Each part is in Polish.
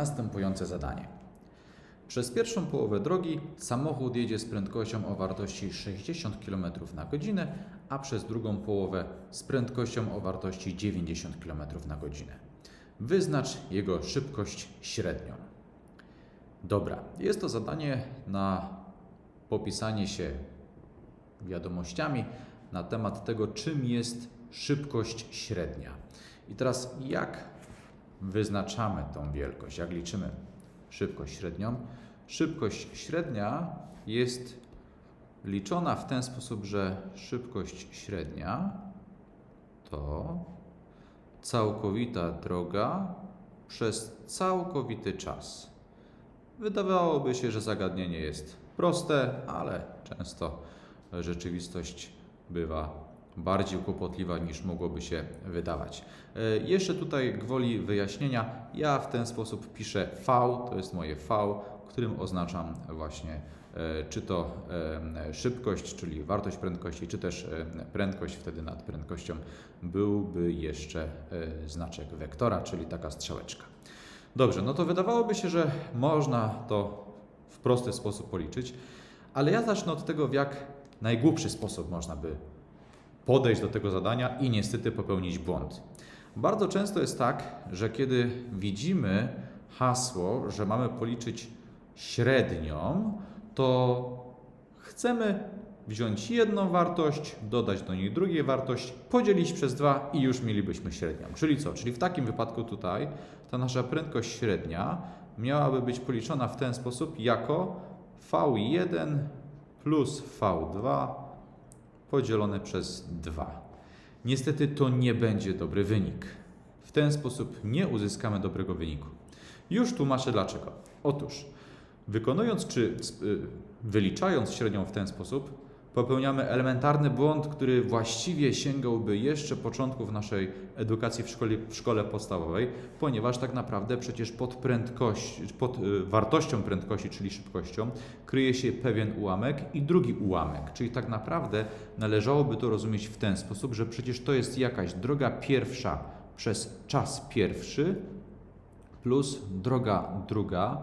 następujące zadanie. Przez pierwszą połowę drogi samochód jedzie z prędkością o wartości 60 km na godzinę, a przez drugą połowę z prędkością o wartości 90 km na godzinę. Wyznacz jego szybkość średnią. Dobra, jest to zadanie na popisanie się wiadomościami na temat tego, czym jest szybkość średnia. I teraz jak wyznaczamy tą wielkość, jak liczymy szybkość średnią? Szybkość średnia jest liczona w ten sposób, że szybkość średnia to całkowita droga przez całkowity czas. Wydawałoby się, że zagadnienie jest proste, ale często rzeczywistość bywa bardziej kłopotliwa niż mogłoby się wydawać. E, Jeszcze tutaj gwoli wyjaśnienia, ja w ten sposób piszę V, to jest moje V, którym oznaczam właśnie e, czy to e, szybkość, czyli wartość prędkości, czy też prędkość, wtedy nad prędkością byłby jeszcze znaczek wektora, czyli taka strzałeczka. Dobrze, no to wydawałoby się, że można to w prosty sposób policzyć, ale ja zacznę od tego, w jak najgłupszy sposób można by podejść do tego zadania i niestety popełnić błąd. Bardzo często jest tak, że kiedy widzimy hasło, że mamy policzyć średnią, to chcemy wziąć jedną wartość, dodać do niej drugiej wartość, podzielić przez dwa i już mielibyśmy średnią. Czyli co? Czyli w takim wypadku tutaj ta nasza prędkość średnia miałaby być policzona w ten sposób jako V1 plus V2 podzielone przez 2. Niestety to nie będzie dobry wynik. W ten sposób nie uzyskamy dobrego wyniku. Już tłumaczę dlaczego. Otóż, wykonując czy wyliczając średnią w ten sposób, popełniamy elementarny błąd, który właściwie sięgałby jeszcze początków naszej edukacji w szkole, w szkole podstawowej, ponieważ tak naprawdę przecież pod, prędkość, pod y, wartością prędkości, czyli szybkością, kryje się pewien ułamek i drugi ułamek. Czyli tak naprawdę należałoby to rozumieć w ten sposób, że przecież to jest jakaś droga pierwsza przez czas pierwszy plus droga druga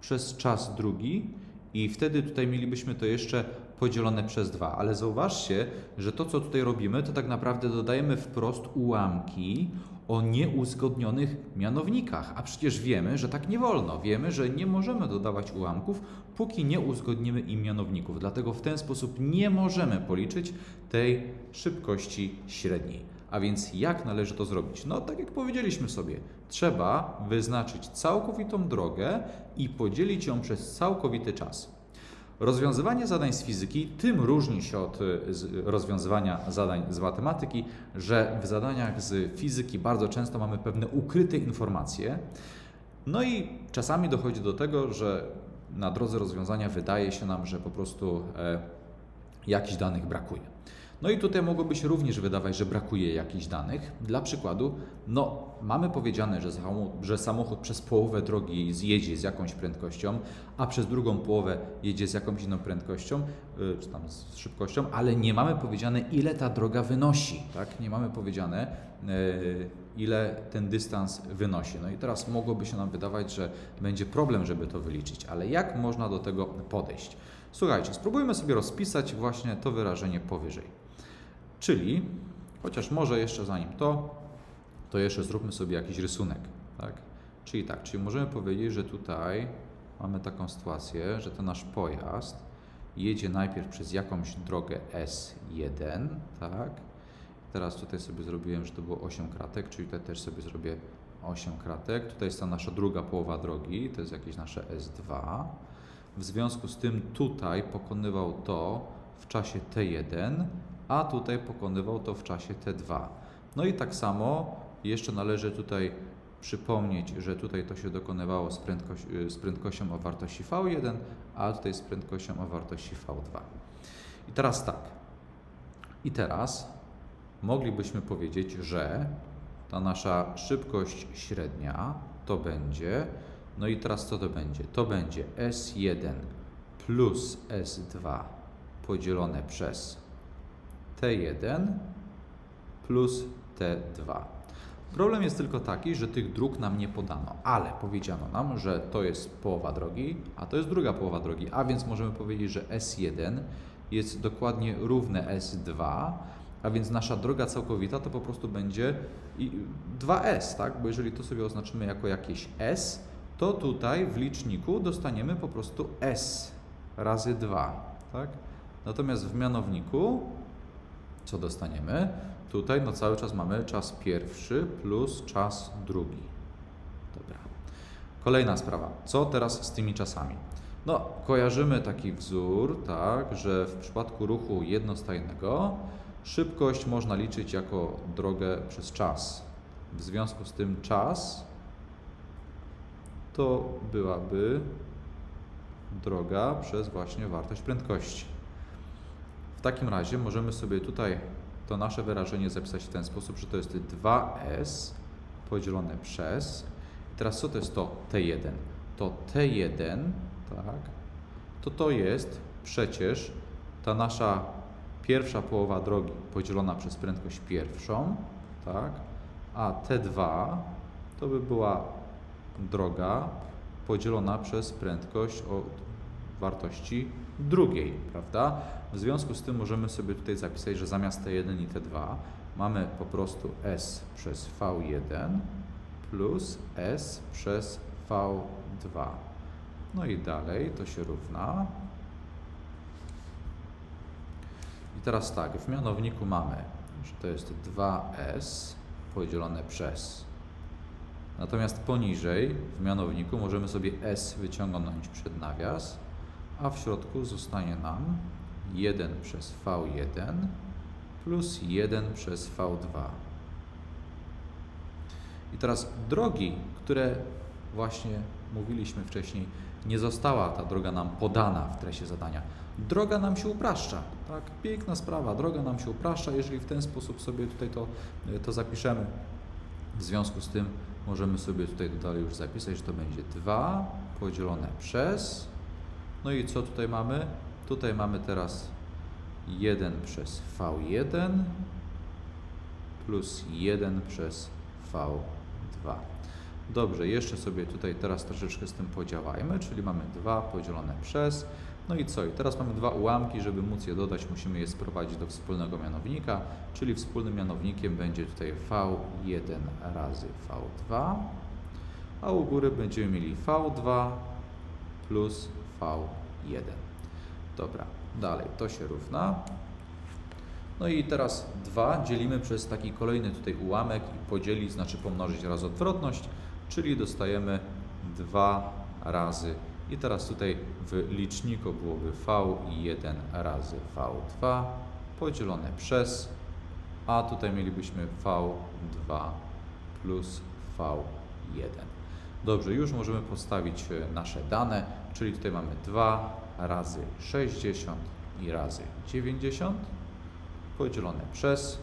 przez czas drugi i wtedy tutaj mielibyśmy to jeszcze podzielone przez dwa. Ale zauważcie, że to, co tutaj robimy, to tak naprawdę dodajemy wprost ułamki o nieuzgodnionych mianownikach. A przecież wiemy, że tak nie wolno. Wiemy, że nie możemy dodawać ułamków, póki nie uzgodnimy im mianowników. Dlatego w ten sposób nie możemy policzyć tej szybkości średniej. A więc jak należy to zrobić? No, tak jak powiedzieliśmy sobie, trzeba wyznaczyć całkowitą drogę i podzielić ją przez całkowity czas. Rozwiązywanie zadań z fizyki tym różni się od y, rozwiązywania zadań z matematyki, że w zadaniach z fizyki bardzo często mamy pewne ukryte informacje. No i czasami dochodzi do tego, że na drodze rozwiązania wydaje się nam, że po prostu e, jakichś danych brakuje. No i tutaj mogłoby się również wydawać, że brakuje jakichś danych. Dla przykładu, no mamy powiedziane, że samochód, że samochód przez połowę drogi zjedzie z jakąś prędkością, a przez drugą połowę jedzie z jakąś inną prędkością, y, czy tam z szybkością, ale nie mamy powiedziane, ile ta droga wynosi, tak? Nie mamy powiedziane, y, ile ten dystans wynosi. No i teraz mogłoby się nam wydawać, że będzie problem, żeby to wyliczyć, ale jak można do tego podejść? Słuchajcie, spróbujmy sobie rozpisać właśnie to wyrażenie powyżej. Czyli, chociaż może jeszcze zanim to, to jeszcze zróbmy sobie jakiś rysunek, tak? Czyli tak, czyli możemy powiedzieć, że tutaj mamy taką sytuację, że ten nasz pojazd jedzie najpierw przez jakąś drogę S1, tak? Teraz tutaj sobie zrobiłem, że to było 8 kratek, czyli tutaj też sobie zrobię 8 kratek. Tutaj jest ta nasza druga połowa drogi, to jest jakieś nasze S2. W związku z tym tutaj pokonywał to w czasie T1, a tutaj pokonywał to w czasie T2. No i tak samo jeszcze należy tutaj przypomnieć, że tutaj to się dokonywało z, prędkość, z prędkością o wartości V1, a tutaj z prędkością o wartości V2. I teraz tak. I teraz moglibyśmy powiedzieć, że ta nasza szybkość średnia to będzie, no i teraz co to będzie? To będzie S1 plus S2 podzielone przez T1 plus T2. Problem jest tylko taki, że tych dróg nam nie podano, ale powiedziano nam, że to jest połowa drogi, a to jest druga połowa drogi, a więc możemy powiedzieć, że S1 jest dokładnie równe S2, a więc nasza droga całkowita to po prostu będzie i- 2S, tak? Bo jeżeli to sobie oznaczymy jako jakieś S, to tutaj w liczniku dostaniemy po prostu S razy 2, tak? Natomiast w mianowniku co dostaniemy? Tutaj no cały czas mamy czas pierwszy plus czas drugi. Dobra. Kolejna sprawa. Co teraz z tymi czasami? No, kojarzymy taki wzór, tak, że w przypadku ruchu jednostajnego szybkość można liczyć jako drogę przez czas. W związku z tym czas to byłaby droga przez właśnie wartość prędkości. Takim razie możemy sobie tutaj to nasze wyrażenie zapisać w ten sposób, że to jest 2s podzielone przez. I teraz co to jest to t1? To t1, tak, to to jest przecież ta nasza pierwsza połowa drogi podzielona przez prędkość pierwszą, tak, a t2 to by była droga podzielona przez prędkość o wartości drugiej, prawda? W związku z tym możemy sobie tutaj zapisać, że zamiast T1 i T2 mamy po prostu S przez V1 plus S przez V2. No i dalej to się równa. I teraz tak, w mianowniku mamy, że to jest 2S podzielone przez. Natomiast poniżej w mianowniku możemy sobie S wyciągnąć przed nawias, a w środku zostanie nam 1 przez V1 plus 1 przez V2. I teraz drogi, które właśnie mówiliśmy wcześniej, nie została ta droga nam podana w treści zadania. Droga nam się upraszcza, tak? Piękna sprawa, droga nam się upraszcza, jeżeli w ten sposób sobie tutaj to, to zapiszemy. W związku z tym możemy sobie tutaj dalej już zapisać, że to będzie 2 podzielone przez. No i co tutaj mamy? Tutaj mamy teraz 1 przez V1 plus 1 przez V2. Dobrze, jeszcze sobie tutaj teraz troszeczkę z tym podziałajmy, czyli mamy 2 podzielone przez. No i co? I teraz mamy dwa ułamki, żeby móc je dodać, musimy je sprowadzić do wspólnego mianownika, czyli wspólnym mianownikiem będzie tutaj V1 razy V2, a u góry będziemy mieli V2 plus V1. Dobra, dalej to się równa. No i teraz 2 dzielimy przez taki kolejny tutaj ułamek i podzielić znaczy pomnożyć razy odwrotność, czyli dostajemy 2 razy i teraz tutaj w liczniku byłoby V1 razy V2 podzielone przez, a tutaj mielibyśmy V2 plus V1. Dobrze, już możemy postawić e, nasze dane, czyli tutaj mamy 2 razy 60 i razy 90 podzielone przez,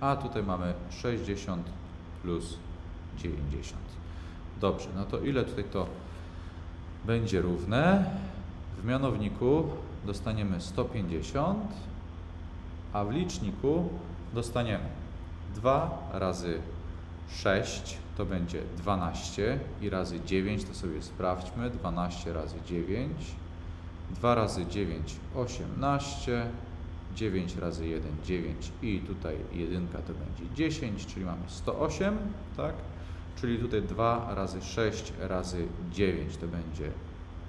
a tutaj mamy 60 plus 90. Dobrze, no to ile tutaj to będzie równe? W mianowniku dostaniemy 150, a w liczniku dostaniemy 2 razy 6 to będzie 12 i razy 9 to sobie sprawdźmy. 12 razy 9. 2 razy 9 18. 9 razy 1 9 i tutaj jedynka to będzie 10, czyli mamy 108, tak? Czyli tutaj 2 razy 6 razy 9 to będzie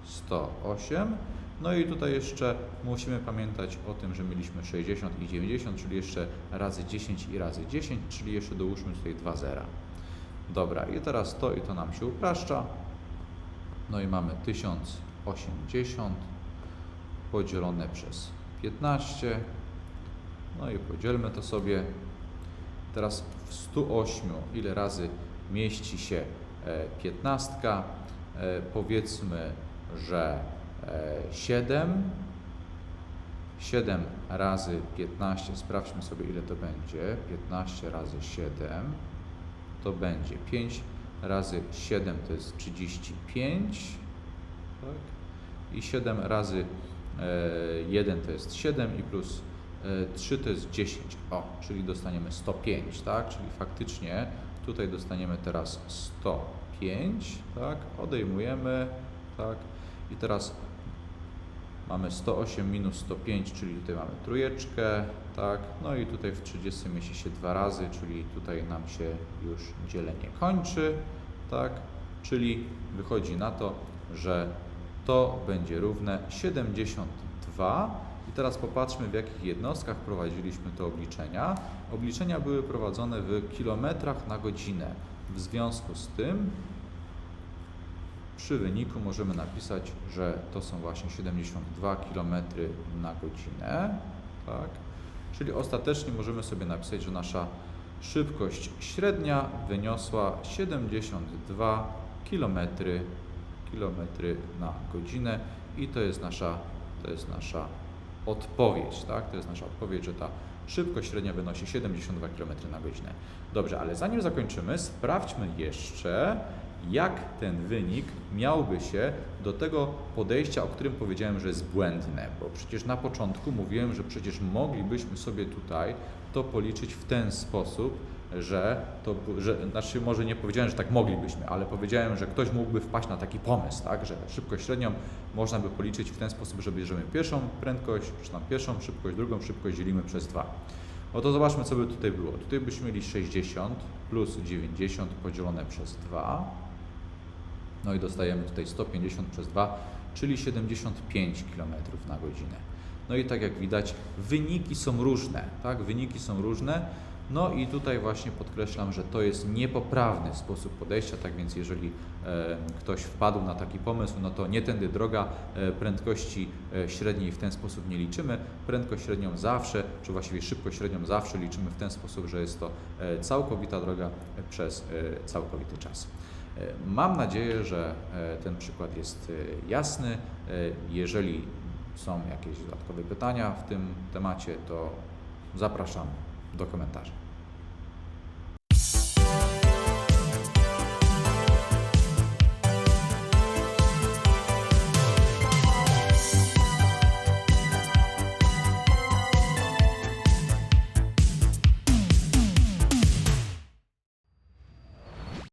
108. No i tutaj jeszcze musimy pamiętać o tym, że mieliśmy 60 i 90, czyli jeszcze razy 10 i razy 10, czyli jeszcze dołóżmy tutaj 2 zera. Dobra, i teraz to i to nam się upraszcza. No i mamy 1080 podzielone przez 15. No i podzielmy to sobie. Teraz w 108 ile razy mieści się e, 15? E, powiedzmy, że e, 7. 7 razy 15, sprawdźmy sobie ile to będzie. 15 razy 7 to będzie 5 razy 7 to jest 35. Tak? I 7 razy e, 1 to jest 7 i plus e, 3 to jest 10, o, czyli dostaniemy 105, tak? Czyli faktycznie tutaj dostaniemy teraz 105, tak? Odejmujemy, tak? I teraz mamy 108 minus 105, czyli tutaj mamy trójeczkę, tak? No i tutaj w 30 mieści się dwa razy, czyli tutaj nam się już dzielenie kończy, tak? Czyli wychodzi na to, że to będzie równe 72. I teraz popatrzmy, w jakich jednostkach prowadziliśmy te obliczenia. Obliczenia były prowadzone w kilometrach na godzinę. W związku z tym przy wyniku możemy napisać, że to są właśnie 72 km na godzinę. Tak? Czyli ostatecznie możemy sobie napisać, że nasza szybkość średnia wyniosła 72 km, kilometry na godzinę i to jest nasza, to jest nasza odpowiedź, tak? To jest nasza odpowiedź, że ta szybkość średnia wynosi 72 km na godzinę. Dobrze, ale zanim zakończymy, sprawdźmy jeszcze, jak ten wynik miałby się do tego podejścia, o którym powiedziałem, że jest błędne, bo przecież na początku mówiłem, że przecież moglibyśmy sobie tutaj to policzyć w ten sposób, że to, że, znaczy może nie powiedziałem, że tak moglibyśmy, ale powiedziałem, że ktoś mógłby wpaść na taki pomysł, tak, że szybkość średnią można by policzyć w ten sposób, że bierzemy pierwszą prędkość, czy tam pierwszą szybkość, drugą szybkość dzielimy przez dwa. No to zobaczmy, co by tutaj było. Tutaj byśmy mieli 60 plus 90 podzielone przez 2. No i dostajemy tutaj 150 przez 2, czyli 75 km na godzinę. No i tak jak widać, wyniki są różne, tak? Wyniki są różne. No i tutaj właśnie podkreślam, że to jest niepoprawny sposób podejścia, tak więc jeżeli e, ktoś wpadł na taki pomysł, no to nie tędy droga, e, prędkości e, średniej w ten sposób nie liczymy. Prędkość średnią zawsze, czy właściwie szybkość średnią zawsze liczymy w ten sposób, że jest to całkowita droga przez całkowity czas. Mam nadzieję, że ten przykład jest jasny. Jeżeli są jakieś dodatkowe pytania w tym temacie, to zapraszam do komentarzy.